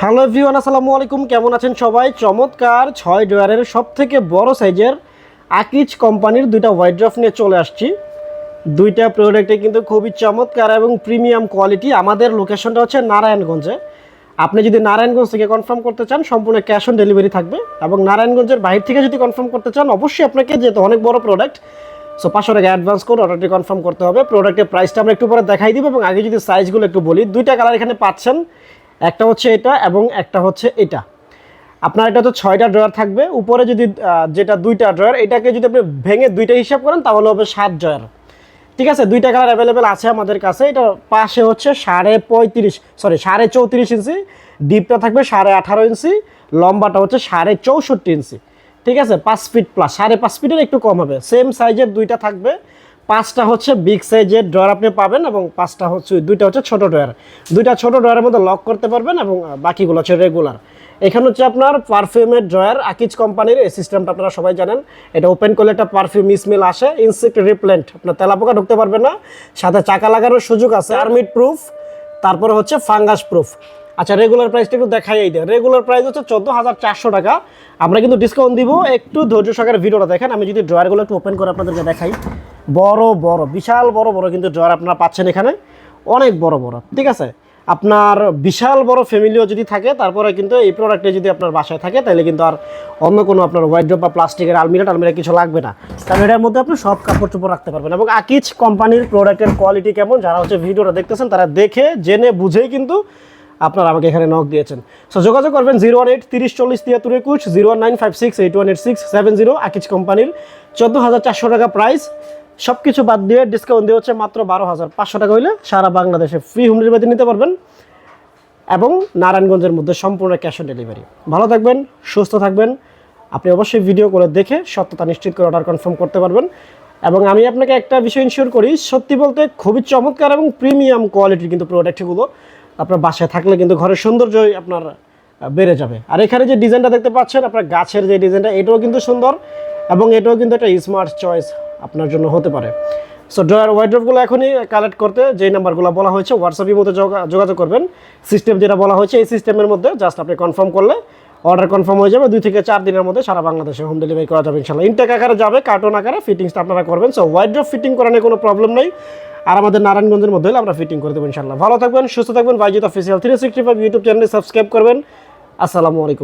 Hello everyone, আসসালামু আলাইকুম। কেমন আছেন সবাই? চমৎকার ছয় ড্রয়ারের সব থেকে বড় সাইজের আকিজ কোম্পানির দুইটা হোয়াইট ড্রফ নিয়ে চলে আসছি। দুইটা প্রোডাক্টে কিন্তু খুবই চমৎকার এবং প্রিমিয়াম কোয়ালিটি আমাদের লোকেশনটা হচ্ছে নারায়ণগঞ্জে। আপনি যদি নারায়ণগঞ্জ থেকে কনফার্ম করতে চান, সম্পূর্ণ ক্যাশ অন ডেলিভারি থাকবে এবং নারায়ণগঞ্জের বাইরে থেকে যদি কনফার্ম করতে চান, অবশ্যই আপনাকে যেহেতু অনেক বড় প্রোডাক্ট সো পাঁচশো টাকা অ্যাডভান্স করে অর্ডারটি কনফার্ম করতে হবে। প্রোডাক্টের প্রাইসটা আমরা একটু পরে দেখাই দিব এবং আগে যদি সাইজগুলো একটু বলি, দুইটা কালার এখানে পাচ্ছেন। একটা হচ্ছে এটা এবং একটা হচ্ছে এটা। আপনার এটা তো ছয়টা ড্রয়ার থাকবে। উপরে যদি যেটা দুইটা ড্রয়ার এটাকে যদি আপনি ভেঙে দুইটা হিসাব করেন, তাহলে হবে সাত ড্রয়ার ঠিক আছে? দুইটা কালার অ্যাভেলেবেল আছে আমাদের কাছে। এটা পাশে হচ্ছে সাড়ে পঁয়ত্রিশ সরি সাড়ে চৌত্রিশ ইঞ্চি ডিপটা থাকবে সাড়ে আঠারো ইঞ্চি লম্বাটা হচ্ছে সাড়ে চৌষট্টি ইঞ্চি ঠিক আছে? পাঁচ ফিট প্লাস সাড়ে পাঁচ ফিটের একটু কম হবে। সেম সাইজের দুইটা থাকবে। পাঁচটা হচ্ছে বিগ সাইজের ড্রয়ার আপনি পাবেন এবং পাঁচটা হচ্ছে দুইটা হচ্ছে ছোট ড্রয়ার দুইটা ছোট ড্রয়ারের মধ্যে লক করতে পারবেন এবং বাকিগুলো হচ্ছে রেগুলার এখানে হচ্ছে আপনার পারফিউমের ড্রয়ার আকিজ কোম্পানির এই সিস্টেমটা আপনারা সবাই জানেন। এটা ওপেন করলে একটা পারফিউম স্মেল আসে ইনসেক্ট রিপ্লেন্ট আপনার তেলাপোকা ঢুকতে পারবে না। সাথে চাকা লাগানোর সুযোগ আছে আর্মিড প্রুফ তারপরে হচ্ছে ফাঙ্গাস প্রুফ আচ্ছা রেগুলার প্রাইসটা একটু দেখাই দেয় রেগুলার প্রাইস হচ্ছে চোদ্দ হাজার চারশো টাকা। আমরা কিন্তু ডিসকাউন্ট দিব। একটু ধৈর্য সহকারে ভিডিওটা দেখেন। আমি যদি ড্রয়ারগুলো একটু ওপেন করে আপনাদেরকে দেখাই। বড় বড়, বিশাল, বড় বড় কিন্তু ড্রয়ার আপনারা পাচ্ছেন এখানে। অনেক বড় বড়, ঠিক আছে? আপনার বিশাল, বড় ফ্যামিলিও যদি থাকে, তারপরে কিন্তু এই প্রোডাক্টে যদি আপনার বাসায় থাকে, তাহলে কিন্তু আর অন্য কোনো আপনার ওয়াইড্রপ বা প্লাস্টিকের আলমিরা টালমিরা কিছু লাগবে না। কারণ এটার মধ্যে আপনি সব কাপড় চোপড় রাখতে পারবেন এবং আকিজ কোম্পানির প্রোডাক্টের কোয়ালিটি কেমন, যারা হচ্ছে ভিডিওটা দেখতেছেন, তারা দেখে, জেনে, বুঝেই কিন্তু আপনারা আমাকে এখানে নক দিয়েছেন। সো যোগাযোগ করবেন জিরো ওয়ান এইট তিরিশ চল্লিশ তিয়াত্তর একুশ, zero one nine five six, eight one eight six, seven zero, Akij কোম্পানির চোদ্দ হাজার চারশো টাকা প্রাইস সব কিছু বাদ দিয়ে ডিসকাউন্ট দিয়ে হচ্ছে মাত্র বারো হাজার পাঁচশো টাকা হইলে সারা বাংলাদেশে ফ্রি হোম ডেলিভারি নিতে পারবেন এবং নারায়ণগঞ্জের মধ্যে সম্পূর্ণ ক্যাশ অন ডেলিভারি ভালো থাকবেন, সুস্থ থাকবেন। আপনি অবশ্যই ভিডিও করে দেখে সত্যতা নিশ্চিত করে অর্ডার কনফার্ম করতে পারবেন। এবং আমি আপনাকে একটা বিষয় ইনশিওর করি, সত্যি বলতে খুবই চমৎকার এবং প্রিমিয়াম কোয়ালিটির কিন্তু প্রোডাক্টগুলো আপনার বাসায় থাকলে কিন্তু ঘরের সৌন্দর্যই আপনার বেড়ে যাবে। আর এখানে যে ডিজাইনটা দেখতে পাচ্ছেন, আপনার গাছের যে ডিজাইনটা এটাও কিন্তু সুন্দর। এবং এটাও কিন্তু একটা স্মার্ট চয়েস আপনার জন্য হতে পারে। সো ড্রয়ার ওয়াইড্রপগুলো এখনই কালেক্ট করতে যেই নাম্বারগুলো বলা হয়েছে হোয়াটসঅ্যাপের মধ্যে যোগা- যোগাযোগ করবেন। সিস্টেম যেটা বলা হয়েছে, এই সিস্টেমের মধ্যে জাস্ট আপনি কনফার্ম করলে অর্ডার কনফার্ম হয়ে যাবে। দুই থেকে চার দিনের মধ্যে সারা বাংলাদেশে হোম ডেলিভারি করা যাবে ইনশাল্লাহ ইনটেক আকারে যাবে কার্টন আকারে ফিটিংসটা আপনারা করবেন। সো ওয়াইড্রপ ফিটিং করানোর কোনো প্রবলেম নেই। আর আমাদের নারায়ণগঞ্জের মধ্যে হলে আমরা ফিটিং করে দেবো ইনশাল্লাহ ভালো থাকবেন, সুস্থ থাকবেন। Baijit official three sixty five YouTube চ্যানেলে সাবস্ক্রাইব করবেন। আসসালামু আলাইকুম।